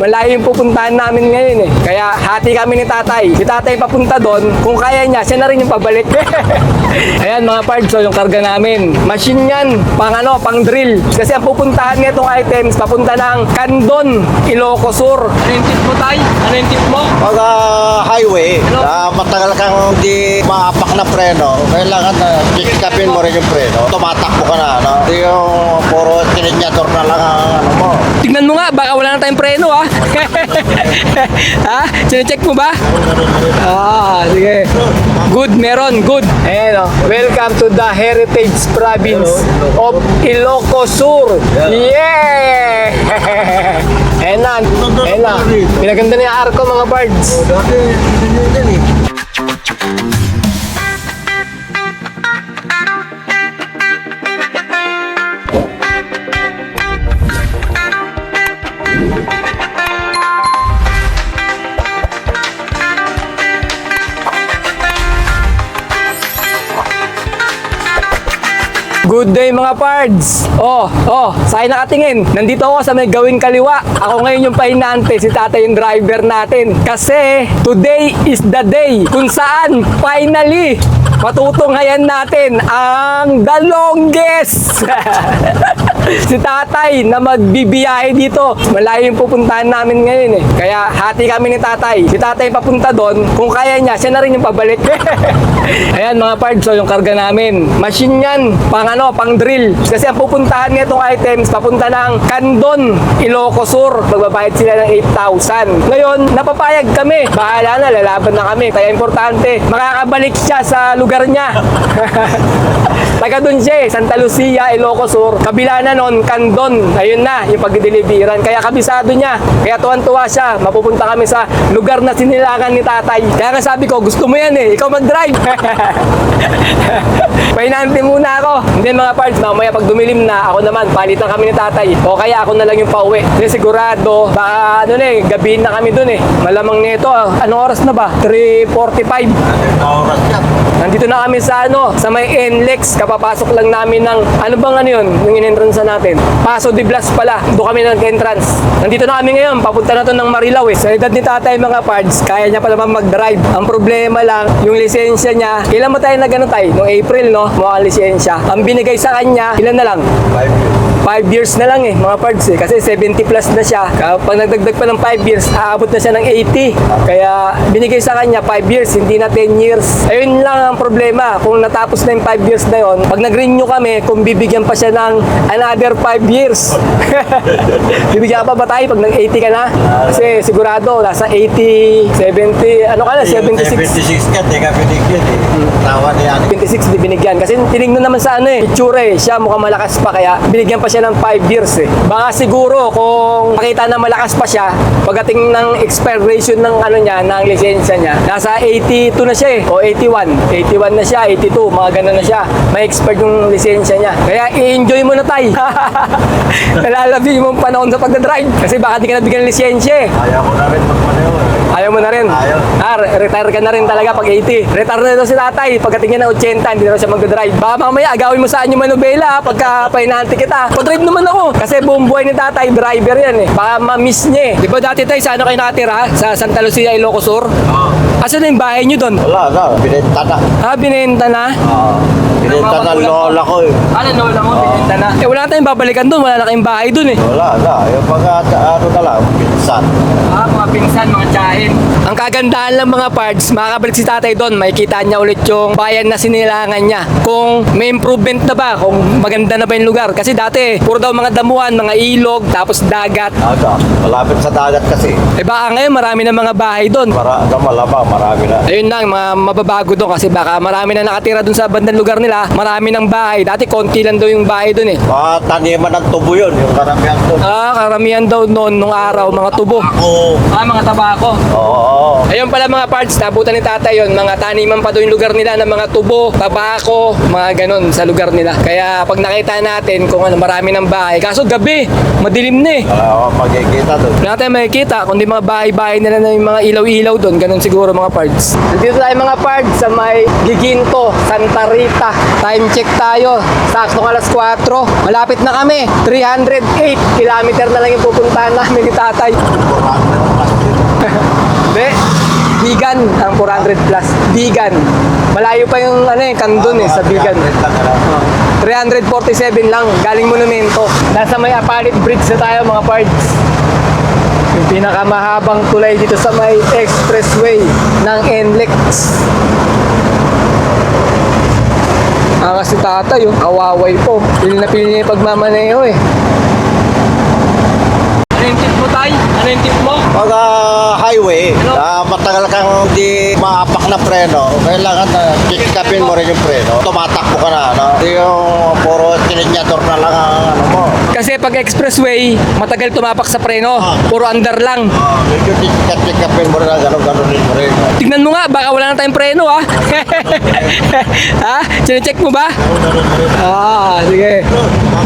Malayo yung pupuntahan namin ngayon eh. Kaya hati kami ni tatay. Si tatay papunta doon. Kung kaya niya, siya na rin yung pabalik. Ayan mga parts, so yung karga namin. Machine yan, pang ano, pang drill. Kasi ang pupuntahan nitong items, papunta ng Candon, Ilocos Sur. Ano yung tip mo tay? Ano yung tip mo? Pag ah, highway, na matagal kang di maapak na preno, kailangan na kikapin mo rin yung preno. Tumatakbo ka na, no? Hindi yung puro kininyador na lang ang ano mo. Tignan mo nga, baka wala tayong preno ha. ha? Sinecheck mo ba? Ah, sige. Good, meron, good. Ayan o. Welcome to the Heritage Province of Ilocos Sur. Yeah! Ayan na, ayan na. Pinaganda ni Arco mga birds. Dati, hindi yan eh. Good day mga pards! Oh, oh, sa'yo nakatingin. Nandito ako sa may gawing kaliwa. Ako ngayon yung pahinante, si tatay yung driver natin. Kasi today is the day kung saan finally matutunghayan natin ang the longest si tatay na magbibiyahe dito. Malayo yung pupuntahan namin ngayon eh. Kaya hati kami ni tatay. Si tatay papunta doon. Kung kaya niya, siya na rin yung pabalik. Ayan mga pards, so yung karga namin. Machine yan, pang ano, pang drill. Kasi ang pupuntahan nitong items, papunta ng Candon, Ilocos Sur. Magbabayad sila ng 8,000. Ngayon, napapayag kami. Bahala na, lalaban na kami. Kaya importante, makakabalik siya sa lugar niya. Taga doon siya eh, Santa Lucia, Ilocos Sur. Kabila na nun, Candon. Ayun na, yung pagdideliveran. Kaya kabisado niya. Kaya tuwan-tuwa siya. Mapupunta kami sa lugar na sinilangan ni tatay. Kaya nga sabi ko, gusto mo yan eh. Ikaw mag-drive. Pahinante muna ako. Hindi mga parts, mamaya pag dumilim na, ako naman, palitan kami ni tatay. O kaya ako na lang yung pauwi. Kasi sigurado, baka ano na eh, gabihin na kami dun eh. Malamang nito, ah, anong oras na ba? 3.45. Oras yan. Nandito na kami sa ano, sa may NLEX. Kapapasok lang namin ng, ano bang ano yun, yung in-entrance natin? Paso de Blas pala. Doon kami nag-entrance. Nandito na kami ngayon, papunta na to ng Marilao eh. Sa edad ni tatay mga parts, kaya niya pa naman mag-drive. Ang problema lang, yung lisensya niya, kailan mo tayo na gano'n tayo? Noong April, no? Mukhang lisensya. Ang binigay sa kanya, ilan na lang? Five years. 5 years na lang eh, mga parts eh. Kasi 70 plus na siya. Kapag nagdagdag pa ng 5 years, aabot na siya ng 80. Kaya binigay sa kanya 5 years, hindi na 10 years. Ayun lang ang problema. Kung natapos na yung 5 years na yon, pag nag-renew kami, kung bibigyan pa siya ng another 5 years. bibigyan pa ba tayo pag nag-80 ka na? Kasi sigurado, nasa 80, 70, ano ka na, 76. 76 ka, di ka binigyan eh. Tawa ni Ani. 26 di binigyan. Kasi tinignan naman sa ano eh, itsura eh. Siya mukhang malakas pa kaya binigyan pa siya ng 5 years eh. Baka siguro kung makita na malakas pa siya, pagdating ng expiration ng ano niya, ng lisensya niya, nasa 82 na siya eh. O 81. 81 na siya, 82, mga ganun na siya. May expired yung lisensya niya. Kaya i-enjoy mo na tay. Nalalabi mo panahon sa pagdadrive. Kasi baka di ka nabigyan ng lisensya eh. Ayaw ko na rin magmaneho eh. Ayaw mo na rin. Ayaw. Ah, re- retire ka na rin talaga pag 80. Retire na daw si tatay. Pagdating niya ng 80, hindi na siya magdadrive. Baka mamaya, agawin mo sa anyo manubela pagka painanti kita. Pag-drive naman ako. Kasi buong buhay ni tatay, driver yan eh. Baka ma-miss niya eh. Di ba dati tayo, sa ano kayo nakatira? Sa Santa Lucia, Ilocos Sur? Oo. Asan na yung bahay niyo doon? Wala na, binenta na. Ah, binenta na? Oo. Binenta na lola ko eh. Ano, lola mo, binenta na? Eh, wala tayong babalikan doon. Wala na kayong bahay doon eh. Wala na, yung mga ano na lang, pinsan. Ah, mga pinsan, mga tsahin. Ang kagandahan lang mga parts, makakabalik si tatay doon, makikita niya ulit yung bayan na sinilangan niya. Kung may improvement na ba, kung maganda na ba yung lugar. Kasi dati, puro daw mga damuhan, mga ilog, tapos dagat. Aga, malapit sa dagat kasi. Eh baka ngayon marami na mga bahay doon. Mara, ano, malamang, marami na. Ayun lang, mga mababago doon kasi baka marami na nakatira doon sa bandang lugar nila. Marami ng bahay. Dati konti lang daw yung bahay doon eh. Mga taniman ng tubo yun, yung karamihan doon. Ah, karamihan daw noon, nung araw, mga tubo. Oo. Ah, mga tabako. Oo. Ayun pala mga parts, nabutan ni tatay yun. Mga taniman pa doon yung lugar nila ng mga tubo, tabako, mga ganun sa lugar nila. Kaya pag nakita natin kung ano, marami ng bahay. Kaso gabi, madilim na eh. Akong magkikita doon. Wala tayong makikita, kundi mga bahay-bahay nila na yung mga ilaw-ilaw doon. Ganun siguro mga parts. Nandito tayo mga parts sa may Giginto, Santa Rita. Time check tayo. Saktong alas 4. Malapit na kami. 308 kilometer na lang yung pupuntahan namin ni tatay. Hindi. Bigan ang 400 plus. Bigan. Malayo pa yung ano eh, kandun eh, sa Bigan. Oh. 347 lang, galing monumento. Nasa may Apalit Bridge na tayo mga parts. Yung pinakamahabang tulay dito sa may expressway ng NLEX. Ah, kasi tatay, yung kawaway po. Pili na pili niya yung pagmamaneho eh. Ano yung tip mo, tay? Ano yung tip mo? Pag ah, highway, ah, matagal kang hindi maapak na preno, kailangan na kick-upin mo rin yung preno. Tumatakbo ka na, no? Hindi yung puro kininyador na lang ang ano mo. Kasi pag expressway, matagal tumapak sa preno. Puro under lang. Ah, medyo kick-upin mo na gano'n-gano'n rin mo rin. Tignan mo nga, baka wala na tayong preno ha. ha? Chine-check mo ba? Ah, sige.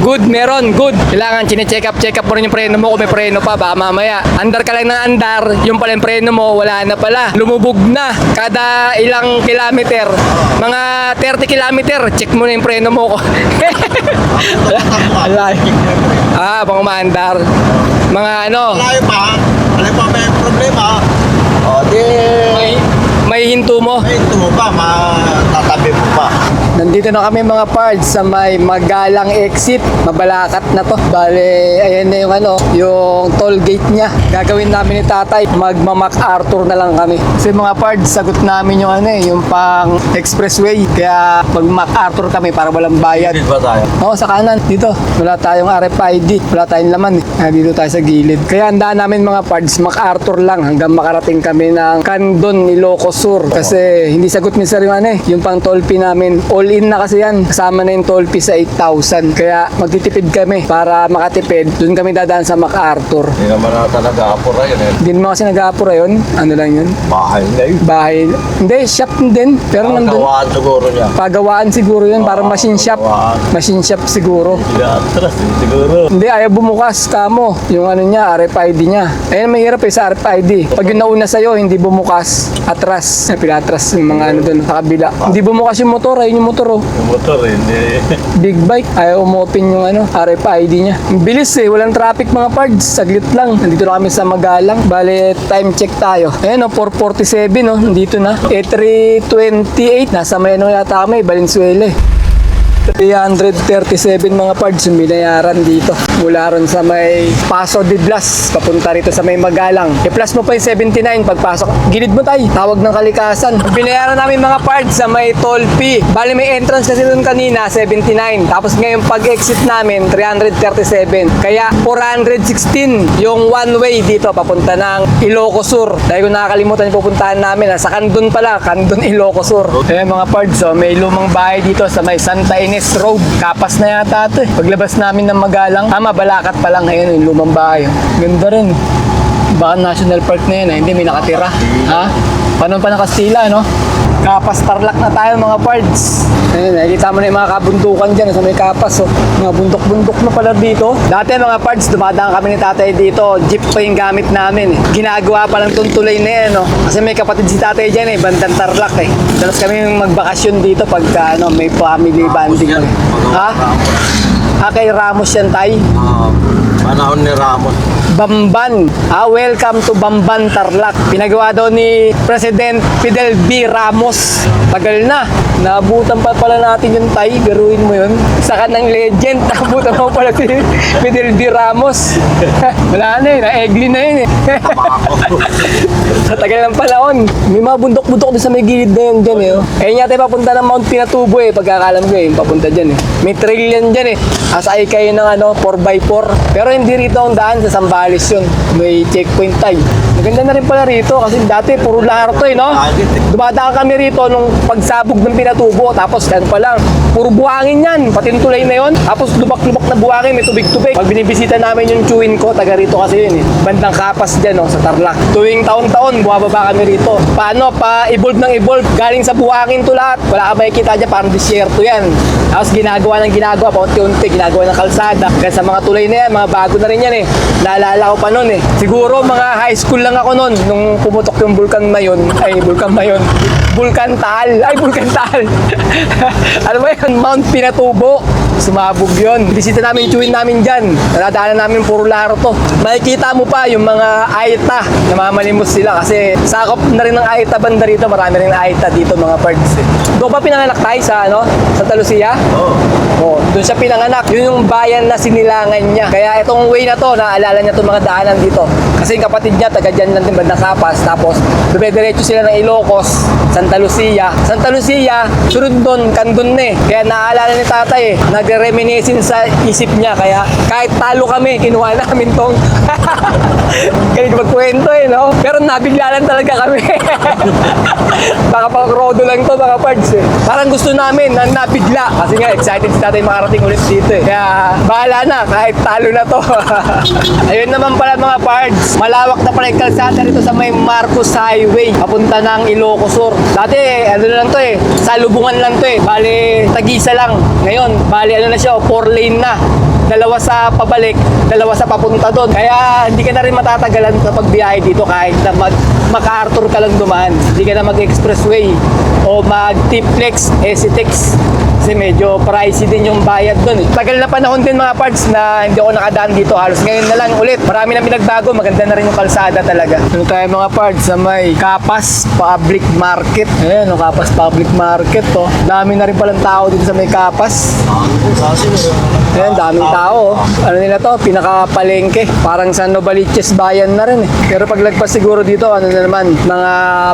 Good, meron, good. Kailangan chine-check up, check up mo rin yung preno mo kung may preno pa, baka mamaya. Andar ka lang ng andar, yung pala yung preno mo, wala na pala. Lumubog na. Kada ilang kilometer, mga 30 kilometer, check mo na yung preno mo. Alay. Ah, pang umaandar. Mga ano, Malayo pa, alam pa may problema. O, di... may, may hinto mo. Ay, ito mo pa, matatabi mo pa. Nandito na kami mga parts sa may Magalang exit. Mabalakat na to. Bale, ayan na yung ano, yung toll gate niya. Gagawin namin ni tatay, magmamak Arthur na lang kami. Kasi mga parts, sagot namin yung ano eh, yung pang expressway. Kaya magmamak Arthur kami para walang bayad. ba tayo? Oo, sa kanan. Dito. Wala tayong RFID. Wala tayong laman. eh. Ah, dito tayo sa gilid. Kaya andaan namin mga parts, MacArthur lang hanggang makarating kami ng Candon, Ilocos Sur. Kasi hindi sagot ni Sir yung ano eh, yung pang toll fee namin. All in na kasi yan. Kasama na yung toll fee sa 8,000. Kaya magtitipid kami para makatipid. Doon kami dadaan sa MacArthur. Hindi naman na talaga apura yun eh. Hindi naman kasi nag-aapura yun. Ano lang yun? Bahay na yun. Bahay. Hindi, shop din. Pero nandun. Gawaan siguro niya. Pagawaan siguro yun. Parang machine shop. pagawaan. Machine shop siguro. Hindi atras siguro. Hindi, ayaw bumukas kamo. Yung ano niya, RFID niya. Ayun, mahirap eh sa RFID. Pag yung nauna sa'yo, hindi bumukas. Atras. Pinatras yung mga ano doon, sa kabila. Hindi bumukas yung motor, ayun yung motor oh. Yung motor hindi. Big bike, ayaw umopen yung ano, RFID niya. Ang bilis eh, walang traffic mga parts. Saglit lang. Nandito na kami sa Magalang. Bale, time check tayo. Ayun oh, 447 oh, nandito na. Eh, 328, nasa may ano yata kami, Valenzuela eh. 337 mga parts yung binayaran dito. Mula ron sa may Paso de Blas, papunta rito sa may Magalang. I-plus mo pa yung 79 pagpasok. Gilid mo tayo, tawag ng kalikasan. Binayaran namin mga parts sa may toll fee. Bali may entrance kasi doon kanina, 79. Tapos ngayon pag-exit namin, 337. Kaya 416 yung one way dito papunta ng Ilocos Sur. Dahil kung nakakalimutan yung pupuntahan namin, sa Candon pala, Candon Ilocos Sur. Eh mga parts, oh, may lumang bahay dito sa may Santa Ines Road. Kapas na yata ito eh. Paglabas namin ng Magalang, tama, Balakat pa lang ngayon yung lumang bahay. Ganda rin. Baka National Park na yun, eh. hindi may nakatira. Ha? Paano pa ng Kastila, no? Kapas Tarlac na tayo mga parts. Ayun, nakikita mo na yung mga kabundukan dyan sa may kapas. Oh. Mga bundok-bundok na pala dito. Dati mga parts, dumadaan kami ni tatay dito. Jeep pa yung gamit namin. Eh. Ginagawa pa lang tong tulay na yan. Oh. Kasi may kapatid si tatay dyan eh, bandang Tarlac eh. Dalas kami magbakasyon dito pagka ano, may family banding. kami. Ha? Ah, kay Ramos yan tay. Ah, panahon ni Ramos. Bamban. Ah, welcome to Bamban Tarlac. Pinagawa daw ni President Fidel B. Ramos. Tagal na. Naabutan pa pala natin yung tay. Garuin mo yun. Isa ka ng legend. Naabutan mo pala si Fidel B. Ramos. Wala na eh. Na-egli na yun eh. sa tagal ng panahon. May mga bundok-bundok din sa may gilid na yun dyan eh. oh. Ayun yata yung papunta ng Mount Pinatubo eh. Pagkakalam ko eh. Papunta dyan eh. May trail yan dyan eh. Asay kayo ng ano, 4x4. Pero hindi rito ang daan sa Sambales yun. May checkpoint tayo. Maganda na rin pala rito kasi dati puro larto eh no? Dumadaan kami rito nung pagsabog ng Pinatubo. Tapos yan pa lang. Puro buhangin yan. Pati yung tulay na yun. Tapos lubak-lubak na buhangin. May tubig-tubig. Pag binibisita namin yung chewin ko, taga rito kasi yun eh. Bandang kapas dyan no, sa Tarlac. Tuwing taon-taon, bumababa kami rito. Paano? Pa-evolve ng evolve. Galing sa buhangin to lahat. Wala ka makikita dyan, parang disyerto yan. Tapos ginagawa ng ginagawa, paunti-unti, ginagawa ng kalsada. Hanggang sa mga tulay na yan, mga bago na rin yan eh. Naalala ko pa noon eh. Siguro mga high school lang ako noon nung pumutok yung Bulkan Mayon. Ay, Bulkan Mayon. Bulkan Taal. Ay, Bulkan Taal. ano ba yun? Mount Pinatubo. Sumabog yun. Bisita namin, chewin namin dyan. Nadaanan namin puro laro to. Makikita mo pa yung mga Aita. Namamalimos sila kasi sakop na rin ng Aita banda rito. Marami rin Aita dito mga parts. Eh. Doon pa pinanganak tayo sa ano? Sa Talusia? Oo. Oh, doon siya pinanganak. Yun yung bayan na sinilangan niya. Kaya itong way na to, naalala niya itong mga daanan dito. Kasi yung kapatid niya, taga dyan lang din bandang Kapas. Tapos, dumidiretso sila ng Ilocos, Santa Lucia. Santa Lucia, sunod doon, Kandun na eh. Kaya naalala ni tatay eh, nagre-reminiscence sa isip niya. Kaya kahit talo kami, kinuha namin tong Galing magkwento eh, no? Pero nabigla talaga kami. Baka pang rodo lang to, mga parts eh. Parang gusto namin na nabigla. Kasi nga, excited si tatay makarating ulit dito eh. Kaya, bahala na, kahit talo na to. Ayun naman pala mga parts. Malawak na pala yung kalsada rito sa may Marcos Highway. Papunta ng Ilocos Sur. Dati, ano lang to eh. Salubungan lang to eh. Bale, tagisa lang. Ngayon, bale, ano na siya, 4 lane na dalawa sa pabalik, dalawa sa papunta doon. Kaya hindi ka na rin matatagalan sa pagbiyahe dito kahit na mag MacArthur ka lang dumaan. Hindi ka na mag-expressway o mag-Tiplex, Esitex. Kasi medyo pricey din yung bayad doon. Tagal na panahon din mga parts na hindi ako nakadaan dito. Halos ngayon na lang ulit. Marami na pinagbago. Maganda na rin yung kalsada talaga. Ano tayo mga parts sa may Kapas Public Market. Ayan, no, Kapas Public Market to. Dami na rin palang tao dito sa may Kapas. Ayan, daming tao. oh. Ano nila to? Pinakapalengke. Parang San Novaliches bayan na rin eh. Pero paglagpas siguro dito, ano na naman, mga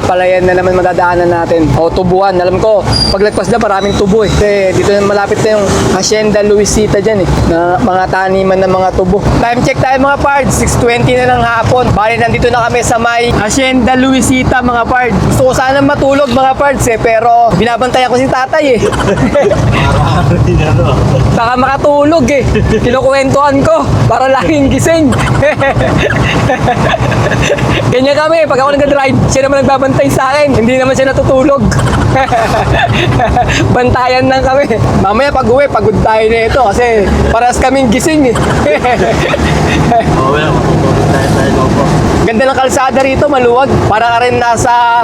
palayan na naman madadaanan natin. O tubuan. Alam ko, paglagpas na maraming tubo eh. Kasi dito na malapit na yung Hacienda Luisita dyan eh. Na mga taniman ng mga tubo. Time check tayo mga parts. 6.20 na ng hapon. Bali, nandito na kami sa may Hacienda Luisita mga parts. Gusto ko sana matulog mga parts eh. Pero binabantayan ko si tatay eh. Baka makatulog eh. Kinukwentuhan ko para laging gising. Ganyan kami, pag ako nag-drive, siya naman nagbabantay sa akin. Hindi naman siya natutulog. Bantayan lang kami. Mamaya pag uwi, pagod tayo na ito kasi paras kaming gising eh. Oo, wala. Matutulog tayo tayo lobo. Ganda ng kalsada rito, maluwag. Para ka rin nasa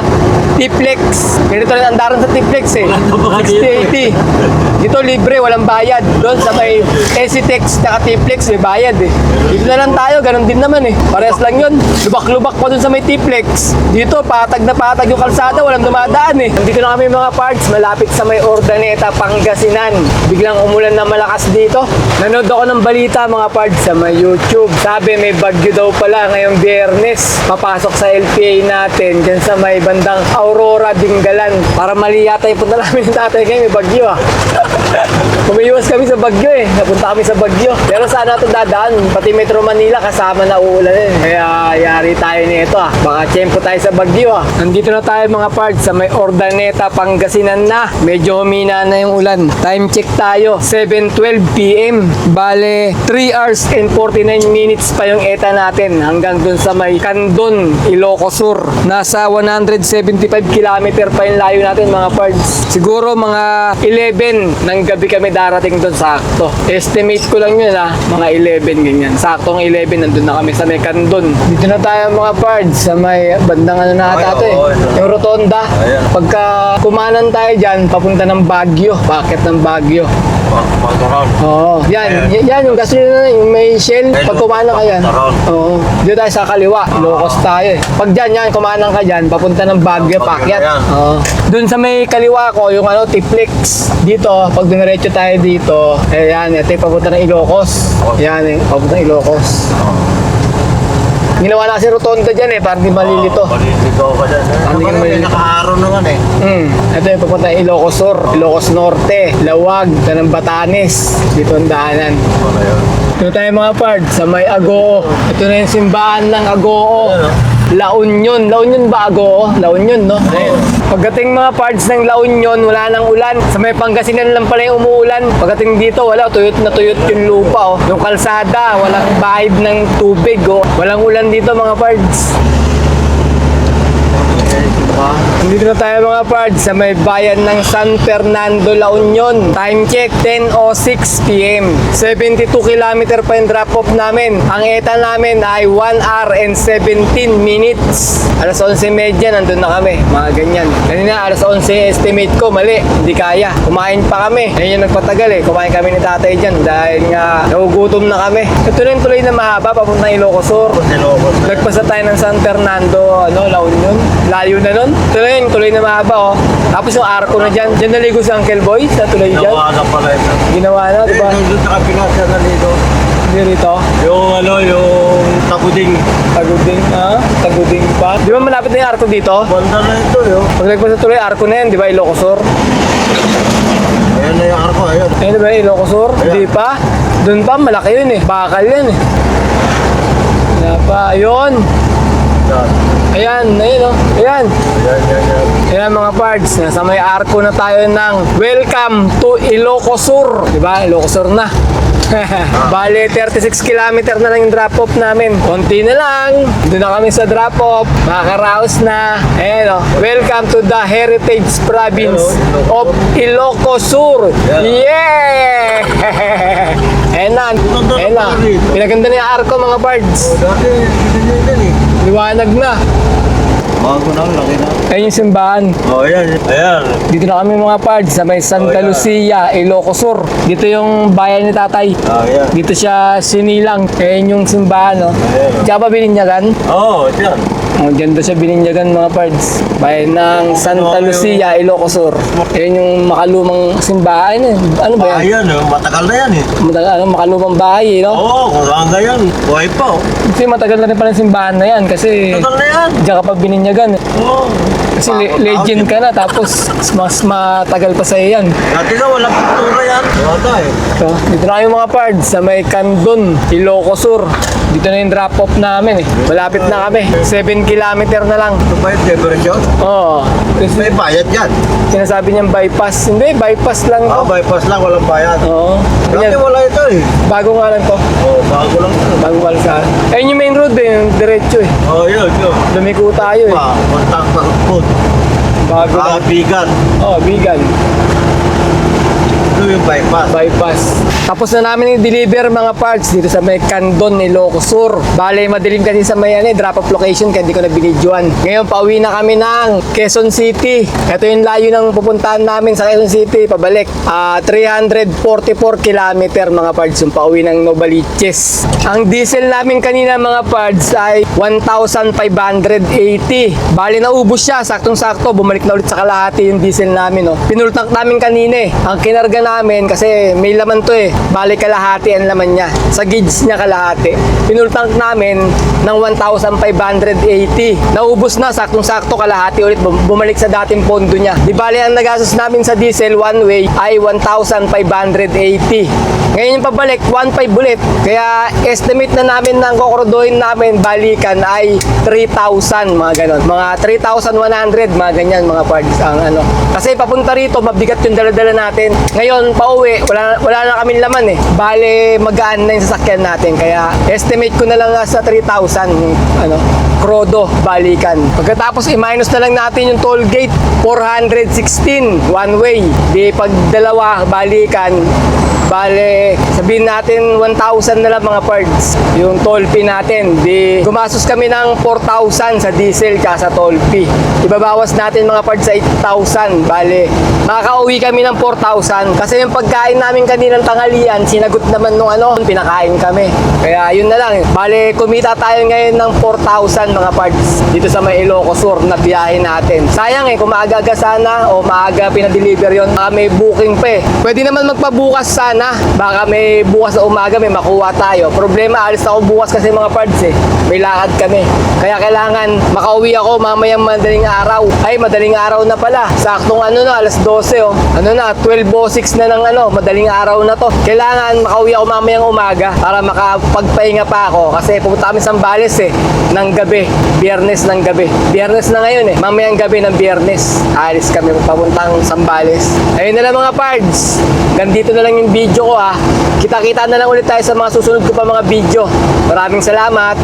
Tiplex. Ganito rin andaran sa Tiplex eh. Wala pa ba dito? 60-80. Dito libre, walang bayad. Doon sa may Esitex at Tiplex, may bayad eh. Dito na lang tayo, ganun din naman eh. Parehas lang yun. Lubak-lubak pa doon sa may Tiplex. Dito, patag na patag yung kalsada, walang dumadaan eh. Nandito na kami mga parts, malapit sa may Ordaneta, Pangasinan. Biglang umulan na malakas dito. Nanood ako ng balita mga parts sa may YouTube. Sabi may bagyo daw pala ngayong biyernes. Papasok sa LPA natin dyan sa may bandang Aurora, Dingalan. Para mali yata yung punta namin ng tatay ngayon, may bagyo ah. Umiiwas kami sa Bagyo eh. Napunta kami sa Bagyo. Pero sana ito dadaan. Pati Metro Manila kasama na uulan eh. Kaya yari tayo nito ah. Baka tiyempo tayo sa Bagyo ah. Nandito na tayo mga parts sa may Ordaneta, Pangasinan na. Medyo humina na yung ulan. Time check tayo. 7.12 p.m. Bale, 3 hours and 49 minutes pa yung ETA natin hanggang dun sa may Candon, Ilocos Sur. Nasa 175 kilometer pa yung layo natin mga parts. Siguro mga 11 ng gabi kami darating doon sakto. Estimate ko lang yun ah, mga 11 ganyan. Saktong 11 nandun na kami sa may Candon. Dito na tayo mga parts sa may bandang ano na ata to eh. oo, ito. Yung rotonda. Ayan. Pagka kumanan tayo dyan, papunta ng Baguio. Bakit ng Baguio? Mag-around. Oo. Yan, y- yan yung gasolina na, yung may shell. Pag kumanan ka yan. Taron. Oo. Dito tayo sa kaliwa. Locos tayo eh. Pag dyan, yan, kumanan ka dyan, papunta ng Baguio, Baguio pakyat. yan. Oo. Doon sa may kaliwa ko, yung ano, Tiplex. Dito, pag dumiretso tayo dito, eh yan, ito yung papunta ng Ilocos. Yan eh, papunta ng Ilocos. Ginawa na kasi rotonda dyan eh, para di malilito. Malilito ka dyan. Ano Ano yung yung malilito? nakaaraw naman eh. Hmm. Ito yung papunta ng Ilocos Sur, Ilocos Norte, Lawag, Tanang Batanes. Dito ang daanan. Ano yun? Ito tayo mga part sa may Agoo. Ito na yung simbahan ng Agoo. La Union. La Union ba Agoo? La Union, no? Pagdating mga parts ng La Union, wala nang ulan. Sa may Pangasinan lang pala yung umuulan. Pagdating dito, wala. Tuyot na tuyot yung lupa, oh. Yung kalsada, walang bahid ng tubig, oh. Walang ulan dito mga parts. Ha? Nandito na tayo mga pards sa may bayan ng San Fernando, La Union. Time check, 10.06 p.m. 72 kilometer pa yung drop off namin. Ang ETA namin ay 1 hour and 17 minutes. Alas 11.30, nandun na kami. Mga ganyan. Kanina, alas 11 estimate ko, mali. Hindi kaya. Kumain pa kami. Yan yung nagpatagal eh. Kumain kami ni tatay dyan dahil nga nagugutom na kami. Tuloy-tuloy na mahaba papunta Ilocos Sur. Sinubos na. Nagpasa tayo ng San Fernando, ano, La Union. Layo na nun. Tuloy, tuloy na mahaba, oh. Tapos yung arco na dyan. Dyan naligo si Uncle Boy sa tuloy dyan. Ginawa na pala ito. Ginawa na, di Eh, ba? nandun sa kapilas na dito. Hindi rito. Yung ano, yung tabuding. Taguding, ah? Taguding pa. Di ba malapit na yung arco dito? Banda na ito, yun. Pag nagpasa tuloy, arco na yan, di ba, Ilocos Sur? Ayan na yung arko, ayun. Ayun, di ba, Ilocos Sur? Ayan. Hindi pa. Doon pa, malaki yun eh. Bakal yan eh. Wala pa. Ayun. Yan. Ayan, ayun oh. Ayan. Ayan, yan, yan. Ayan mga pards, nasa may arko na tayo ng Welcome to Ilocos Sur. Diba? Ilocos Sur na. Bale, 36 kilometer na lang yung drop-off namin. Konti na lang. Doon na kami sa drop-off. Makakaraos na. Ayan o. Welcome to the Heritage Province of Ilocos Sur. Yeah! Ayan na. Ayan na. Pinaganda ni Arko mga pards. Dati, hindi eh. Liwanag na. Bago na, laki na. Ayun yung simbahan. Oh, ayan. Ayan. Dito na kami mga pards sa may Santa Oh. Lucia, Ilocos Sur. Dito yung bayan ni tatay. Ah, ayan. Dito siya sinilang. Ayan yung simbahan, no? Ayan. Diyan pa bininyagan? Oo, oh, dyan. Diyan daw siya bininyagan mga pards. Bayan ng Santa Lucia, Ilocos Sur. Ayan yung makalumang simbahan. eh. Ano ba yan? Ayan, oh, matagal na yan eh. Matagal, ano, makalumang bahay, eh, no? Oo, kung ka yan. Buhay pa, oh. Kasi matagal na rin pala yung simbahan na yan kasi Matagal na yan. diyan ka pa bininyagan. eh. Oo. Kasi le- legend ka na tapos mas matagal pa sa'yo yan. Dati nga, walang pintura yan. Wala eh. So, dito na kayo mga pards sa may Candon, Ilocos Sur. Dito na yung drop-off namin eh. Malapit na kami. 7 kilometer na lang. Ito ba yung depression? Oo. Kasi May bayad yan. sinasabi niyang bypass. Hindi, bypass lang Ah, to. bypass lang, walang bayad. Oo. Dati wala ito eh. Bago nga lang to. Oo, bago lang ito. Bago nga lang sa Ayun yung main road eh, yung diretso eh. Oo, yun, yun. Lumiko tayo eh. Pa, kontang food. Bago Ah, lang. vegan. Oh, vegan. Yung bypass. bypass. Tapos na namin i-deliver mga parts dito sa may Candon, Ilocos Sur. Bale, madilim kasi sa may ano, eh, drop-off location kaya hindi ko na binidyoan. Ngayon, pauwi na kami ng Quezon City. Ito yung layo ng pupuntahan namin sa Quezon City, pabalik. Ah, 344 kilometer mga parts yung pauwi ng Novaliches. Ang diesel namin kanina mga parts ay 1,580. Bale, naubos siya. Saktong-sakto, bumalik na ulit sa kalahati yung diesel namin. No? Pinultank namin kanina eh. Ang kinarga namin, kasi may laman to eh. Bale, kalahati ang laman niya. Sa gauge niya kalahati. Pinultank namin ng 1,580. Naubos na, saktong-sakto kalahati ulit. Bum- Bumalik sa dating pondo niya. Di bale, ang nagastos namin sa diesel one way ay 1,580. Ngayon yung pabalik, 1.5 ulit. Kaya estimate na namin ng kokrodohin namin balikan ay 3,000 mga ganon. Mga 3,100 mga ganyan mga parts ang ano. Kasi papunta rito mabigat yung dala-dala natin. Ngayon pauwi, wala, wala na kaming laman eh. Bale magaan na yung sasakyan natin. Kaya estimate ko na lang sa 3,000 yung ano, krodo balikan. Pagkatapos i-minus na lang natin yung toll gate 416 one way. Di pag dalawa balikan Bale, sabihin natin 1,000 na lang mga parts. Yung toll fee natin. Di, gumastos kami ng 4,000 sa diesel ka sa toll fee. Ibabawas natin mga parts sa 8,000. Bale, makakauwi kami ng 4,000. Kasi yung pagkain namin kaninang tanghalian, sinagot naman nung ano, pinakain kami. Kaya yun na lang. Bale, kumita tayo ngayon ng 4,000 mga parts dito sa may Ilocos Sur na biyahe natin. Sayang eh, kung maaga sana o maaga pinadeliver yon baka may booking pa eh. Pwede naman magpabukas sana. Baka may bukas sa umaga may makuha tayo. Problema, alis ako bukas kasi mga parts eh. May lakad kami. Kaya kailangan makauwi ako mamayang madaling araw. Ay, madaling araw na pala. Saktong ano na, alas 12 oh. Ano na, 12.06 na ng ano, madaling araw na to. Kailangan makauwi ako mamayang umaga para makapagpahinga pa ako. Kasi pupunta kami sa Zambales eh, ng gabi. Biyernes ng gabi. Biyernes na ngayon eh. Mamayang gabi ng biyernes. Alis kami papuntang Zambales. Ayun na lang mga pards. Gandito na lang yung video ko ah. Kita-kita na lang ulit tayo sa mga susunod ko pa mga video. Maraming salamat.